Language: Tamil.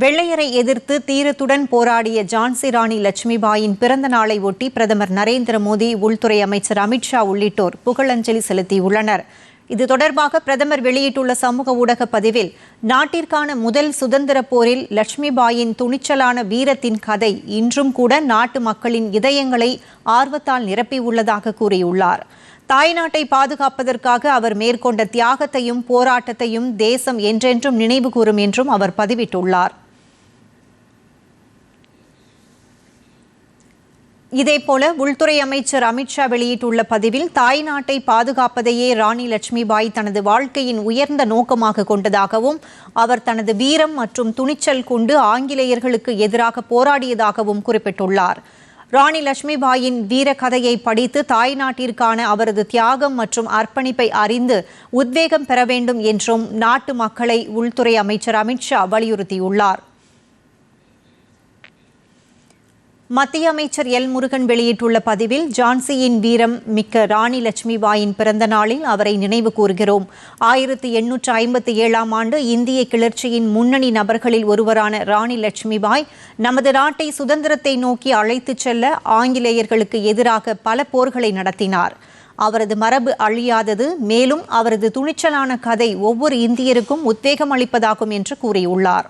வெள்ளையரை எதிர்த்து தீரத்துடன் போராடிய ஜான்சி ராணி லட்சுமிபாயின் பிறந்த நாளை ஒட்டி பிரதமர் நரேந்திர மோடி உள்துறை அமைச்சர் அமித்ஷா உள்ளிட்டோர் புகழஞ்சலி செலுத்தியுள்ளனர். இது தொடர்பாக பிரதமர் வெளியிட்டுள்ள சமூக ஊடக பதிவில் நாட்டிற்கான முதல் சுதந்திர போரில் லட்சுமிபாயின் துணிச்சலான வீரத்தின் கதை இன்றும் கூட நாட்டு மக்களின் இதயங்களை ஆர்வத்தால் நிரப்பியுள்ளதாக கூறியுள்ளார். தாய்நாட்டை பாதுகாப்பதற்காக அவர் மேற்கொண்ட தியாகத்தையும் போராட்டத்தையும் தேசம் என்றென்றும் நினைவு கூறும் என்றும் அவர் பதிவிட்டுள்ளார். இதேபோல உள்துறை அமைச்சர் அமித்ஷா வெளியிட்டுள்ள பதிவில் தாய்நாட்டை பாதுகாப்பதையே ராணி லட்சுமிபாய் தனது வாழ்க்கையின் உயர்ந்த நோக்கமாக கொண்டதாகவும் அவர் தனது வீரம் மற்றும் துணிச்சல் கொண்டு ஆங்கிலேயர்களுக்கு எதிராக போராடியதாகவும் குறிப்பிட்டுள்ளார். ராணி லட்சுமிபாயின் வீர கதையை படித்து தாய்நாட்டிற்கான அவரது தியாகம் மற்றும் அர்ப்பணிப்பை அறிந்து உத்வேகம் பெற வேண்டும் என்றும் நாட்டு மக்களை உள்துறை அமைச்சர் அமித்ஷா வலியுறுத்தியுள்ளார். மத்திய அமைச்சர் எல் முருகன் வெளியிட்டுள்ள பதிவில் ஜான்சியின் வீரம் மிக்க ராணி லட்சுமிபாயின் பிறந்த நாளில் அவரை நினைவு கூறுகிறோம். ஆயிரத்தி எண்ணூற்று ஐம்பத்தி ஏழாம் ஆண்டு இந்திய கிளர்ச்சியின் முன்னணி நபர்களில் ஒருவரான ராணி லட்சுமிபாய் நமது நாட்டை சுதந்திரத்தை நோக்கி அழைத்துச் செல்ல ஆங்கிலேயர்களுக்கு எதிராக பல போர்களை நடத்தினார். அவரது மரபு அழியாதது மேலும் அவரது துணிச்சலான கதை ஒவ்வொரு இந்தியருக்கும் உத்வேகம் அளிப்பதாகும் என்று கூறியுள்ளார்.